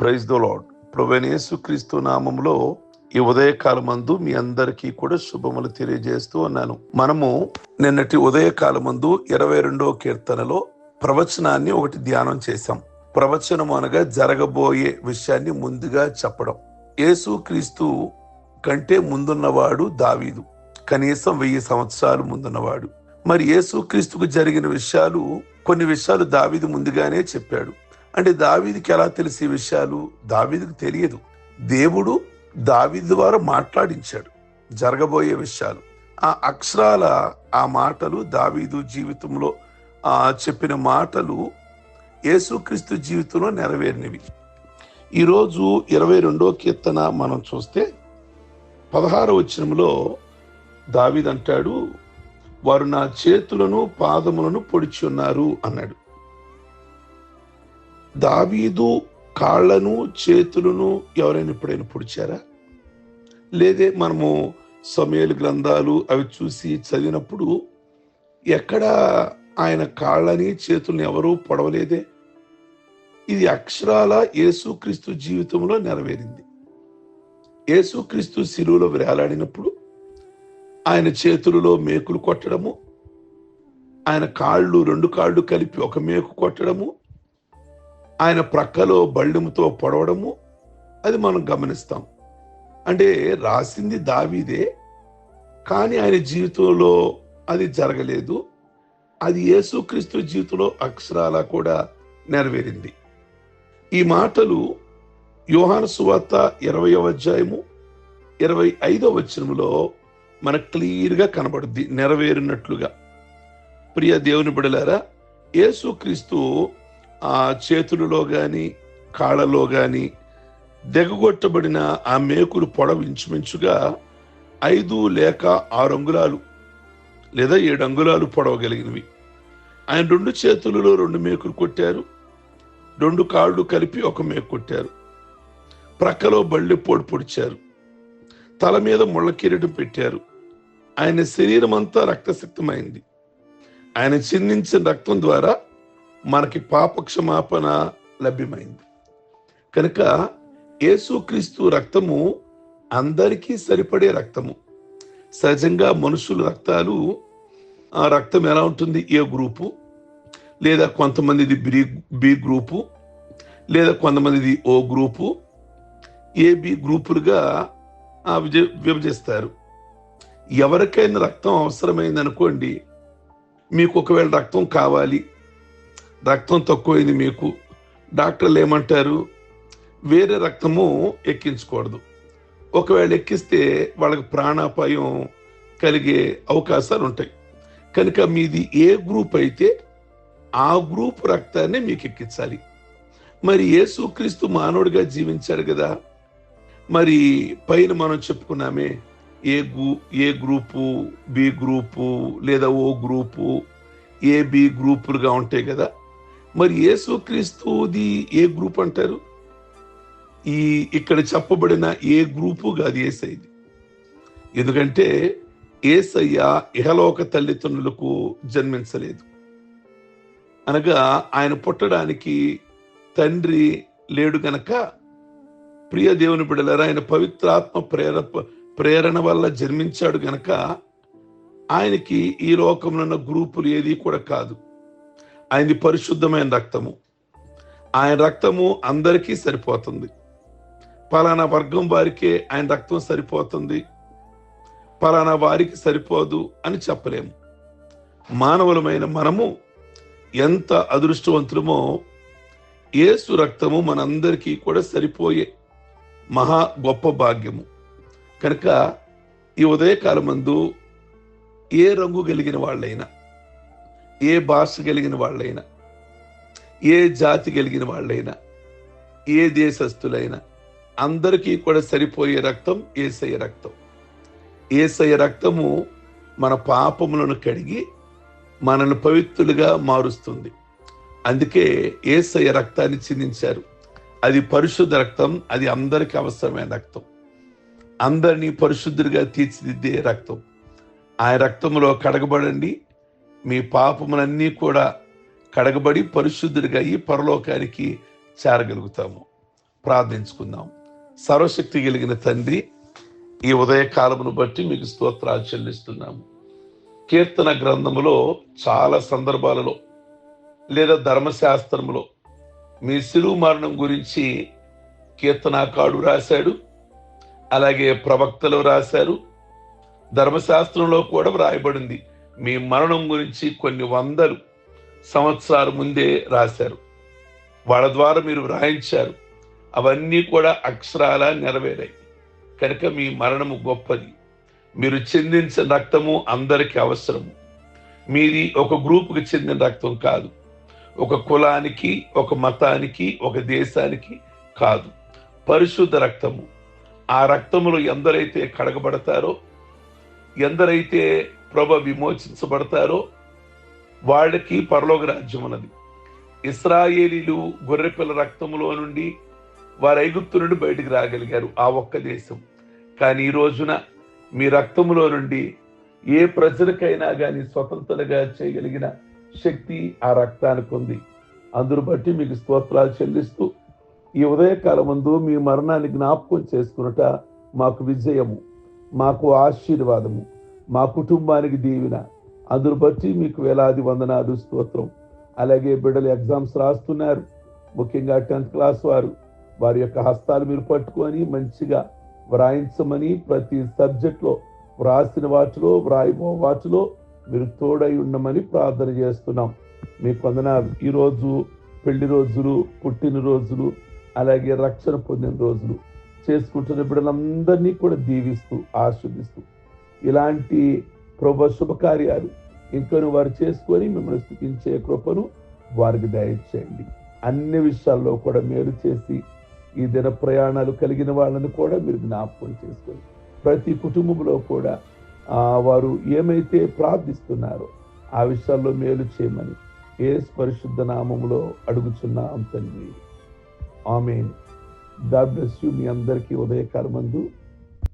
Praise the lord ప్రవేణేసు క్రీస్తు నామంలో ఈ ఉదయకాలమందు మీ అందరికీ కూడా శుభములు తెలియజేస్తూ ఉన్నాను. మనము నిన్నటి ఉదయకాలమందు ఇరవై రెండో కీర్తనలో ప్రవచనాన్ని ఒకటి ధ్యానం చేశాం. ప్రవచనం అనగా జరగబోయే విషయాన్ని ముందుగా చెప్పడం. యేసు క్రీస్తు కంటే ముందున్నవాడు దావీదు. కనీసం వెయ్యి సంవత్సరాలు ముందున్నవాడు. మరి యేసు క్రీస్తుకు జరిగిన విషయాలు కొన్ని విషయాలు దావీదు ముందుగానే చెప్పాడు. అంటే దావీదికి ఎలా తెలిసే విషయాలు దావీదికి తెలియదు. దేవుడు దావీదు ద్వారా మాట్లాడించాడు జరగబోయే విషయాలు. ఆ అక్షరాల ఆ మాటలు దావీదు జీవితంలో ఆ చెప్పిన మాటలు యేసుక్రీస్తు జీవితంలో నెరవేరినవి. ఈరోజు ఇరవై రెండో కీర్తన మనం చూస్తే పదహార వచనంలో దావీదంటాడు వారు నా చేతులను పాదములను పొడిచి ఉన్నారు అన్నాడు. దావీదు కాళ్ళను చేతులను ఎవరైనా ఎప్పుడైనా పొడిచారా? లేదే మనము సమయలు గ్రంథాలు అవి చూసి చదివినప్పుడు ఎక్కడ ఆయన కాళ్ళని చేతుల్ని ఎవరూ పొడవలేదే? ఇది అక్షరాల యేసుక్రీస్తు జీవితంలో నెరవేరింది. యేసుక్రీస్తు శిలువలో వేలాడినప్పుడు ఆయన చేతులలో మేకులు కొట్టడము ఆయన కాళ్ళు రెండు కాళ్ళు కలిపి ఒక మేకు కొట్టడము ఆయన ప్రక్కలో బళ్ళెముతో పొడవడము అది మనం గమనిస్తాం. అంటే రాసింది దావీదే కానీ ఆయన జీవితంలో అది జరగలేదు. అది యేసుక్రీస్తు జీవితంలో అక్షరాల కూడా నెరవేరింది. ఈ మాటలు యోహాను సువార్త ఇరవయో అధ్యాయము ఇరవై ఐదో వచనంలో మనకు క్లియర్గా కనబడుద్ది నెరవేరినట్లుగా. ప్రియ దేవుని బిడలారా యేసుక్రీస్తు ఆ చేతులలో గాని కాళ్ళలో గాని దెగగొట్టబడిన ఆ మేకులు పొడవు ఇంచుమించుగా ఐదు లేక ఆరు అంగుళాలు లేదా ఏడు అంగుళాలు పొడవగలిగినవి ఆయన రెండు చేతులలో రెండు మేకులు కొట్టారు. రెండు కాళ్ళు కలిపి ఒక మేకు కొట్టారు. ప్రక్కలో బళ్ళె పొడి పొడిచారు. తల మీద ముళ్ళ కిరీటం పెట్టారు. ఆయన శరీరం అంతా రక్తసిక్తమైంది. ఆయన చిందించిన రక్తం ద్వారా మనకి పాప క్షమాపణ లభ్యమైంది. కనుక యేసుక్రీస్తు రక్తము అందరికీ సరిపడే రక్తము. సహజంగా మనుషుల రక్తాలు ఆ రక్తం ఎలా ఉంటుంది? A group? లేదా కొంతమందిది బి బి గ్రూపు? లేదా కొంతమందిది ఓ గ్రూపు? ఏ బి గ్రూపులుగా విజ- విభజిస్తారు. ఎవరికైనా రక్తం అవసరమైంది అనుకోండి మీకు ఒకవేళ రక్తం కావాలి రక్తం తక్కువైంది మీకు. డాక్టర్లు ఏమంటారు? వేరే రక్తము ఎక్కించకూడదు. ఒకవేళ ఎక్కిస్తే వాళ్ళకి ప్రాణాపాయం కలిగే అవకాశాలు ఉంటాయి. కనుక మీది ఏ గ్రూప్ అయితే ఆ గ్రూప్ రక్తాన్ని మీకు ఎక్కించాలి. మరి యేసుక్రీస్తు మానవుడిగా జీవించాడు కదా. మరి పైన మనం చెప్పుకున్నామే A group A group B group లేదా ఓ గ్రూపు ఏ బి గ్రూపులుగా ఉంటాయి కదా. మరి యేసుక్రీస్తుది ఏ గ్రూప్ అంటారు? ఈ ఇక్కడ చెప్పబడిన ఏ గ్రూపు కాదు ఏసైది. ఎందుకంటే ఏసయ్య ఇహలోక తల్లిదండ్రులకు జన్మించలేదు. అనగా ఆయన పుట్టడానికి తండ్రి లేడు గనక ప్రియ దేవుని బిడలరా ఆయన పవిత్రాత్మ ప్రేర ప్రేరణ వల్ల జన్మించాడు గనక ఆయనకి ఈ లోకంలో ఉన్న గ్రూపులు ఏది కూడా కాదు. ఆయనది పరిశుద్ధమైన రక్తము. ఆయన రక్తము అందరికీ సరిపోతుంది. పలానా వర్గం వారికే ఆయన రక్తం సరిపోతుంది. పలానా వారికి సరిపోదు అని చెప్పలేము. మానవులమైన మనము ఎంత అదృష్టవంతులమో యేసు రక్తము మనందరికీ కూడా సరిపోయే మహా గొప్ప భాగ్యము. కనుక ఈ ఉదయకాలమందు ఏ రంగు కలిగిన వాళ్ళైనా ఏ భాష కలిగిన వాళ్ళైనా ఏ జాతి కలిగిన వాళ్ళైనా ఏ దేశస్థులైనా అందరికీ కూడా సరిపోయే రక్తం ఏసయ్య రక్తం. ఏసయ్య రక్తము మన పాపములను కడిగి మనల్ని పవిత్రులుగా మారుస్తుంది. అందుకే ఏసయ్య రక్తాన్ని చిందించారు. అది పరిశుద్ధ రక్తం అది అందరికి అవసరమైన రక్తం. అందరినీ పరిశుద్ధులుగా తీర్చిదిద్దే రక్తం. ఆ రక్తంలో కడగబడండి మీ పాపములన్నీ కూడా కడగబడి పరిశుద్ధుడిగా ఈ పరలోకానికి చేరగలుగుతాము. ప్రార్థించుకుందాం. సర్వశక్తి కలిగిన తండ్రి ఈ ఉదయకాలమును బట్టి మీకు స్తోత్రాలు చెల్లిస్తున్నాము. కీర్తన గ్రంథములో చాలా సందర్భాలలో లేదా ధర్మశాస్త్రములో మీ శిలువు మరణం గురించి కీర్తనాకాడు రాశాడు అలాగే ప్రవక్తలు రాశారు ధర్మశాస్త్రంలో కూడా వ్రాయబడింది. మీ మరణం గురించి కొన్ని వందలు సంవత్సరాల ముందే రాశారు. వాళ్ళ ద్వారా మీరు వ్రాయించారు. అవన్నీ కూడా అక్షరాల నెరవేరాయి. కనుక మీ మరణము గొప్పది. మీరు చెందించిన రక్తము అందరికీ అవసరము. మీది ఒక గ్రూపుకి చెందిన రక్తం కాదు. ఒక కులానికి ఒక మతానికి ఒక దేశానికి కాదు. పరిశుద్ధ రక్తము. ఆ రక్తములు ఎందరైతే కడగబడతారో ఎందరైతే ప్రభ విమోచించబడతారో వాళ్ళకి పరలోక రాజ్యం అన్నది ఇస్రాయేలీలు గొర్రెపిల్ల రక్తములో నుండి వారు ఐగుప్తు నుండి బయటికి రాగలిగారు ఆ ఒక్క దేశం. కానీ ఈ రోజున మీ రక్తములో నుండి ఏ ప్రజలకైనా కానీ స్వతంత్రంగా చేయగలిగిన శక్తి ఆ రక్తానికి ఉంది. అందును బట్టి మీకు స్తోత్రాలు చెల్లిస్తూ ఈ ఉదయకాలం ముందు మీ మరణాన్ని జ్ఞాపకం చేసుకున్నట మాకు విజయము మాకు ఆశీర్వాదము. మా కుటుంబానికి దీవెన. అందును బట్టి మీకు వేలాది వందనాలు స్తోత్రం. అలాగే బిడ్డలు ఎగ్జామ్స్ రాస్తున్నారు. ముఖ్యంగా టెన్త్ క్లాస్ వారు. వారి యొక్క హస్తాలు మీరు పట్టుకొని మంచిగా వ్రాయించమని ప్రతి సబ్జెక్ట్లో వ్రాసిన వాటిలో వ్రాయిబో వాటిలో మీరు తోడై ఉండమని ప్రార్థన చేస్తున్నాం. మీ వందనాలు. ఈరోజు పెళ్ళి రోజులు పుట్టినరోజులు అలాగే రక్షణ పొందిన రోజులు. చేసుకుంటున్న బిడ్డలందరినీ కూడా దీవిస్తూ ఆస్వాదిస్తూ ఇలాంటి ప్రభు శుభకార్యాలు ఇంకను వారు చేసుకొని మిమ్మల్ని స్థుతించే కృపను వారికి దయచేయండి. అన్ని విషయాల్లో కూడా మేలు చేసి ఈ దిన ప్రయాణాలు కలిగిన వాళ్ళని కూడా మీరు జ్ఞాపకం చేసుకొని ప్రతి కుటుంబంలో కూడా వారు ఏమైతే ప్రార్థిస్తున్నారో ఆ విషయాల్లో మేలు చేయమని ఏ పరిశుద్ధ నామంలో అడుగుచున్నాం తండ్రి. ఆమె గాడ్ బ్లెస్ యూ మీ అందరికీ ఉదయకాలమందు. మందు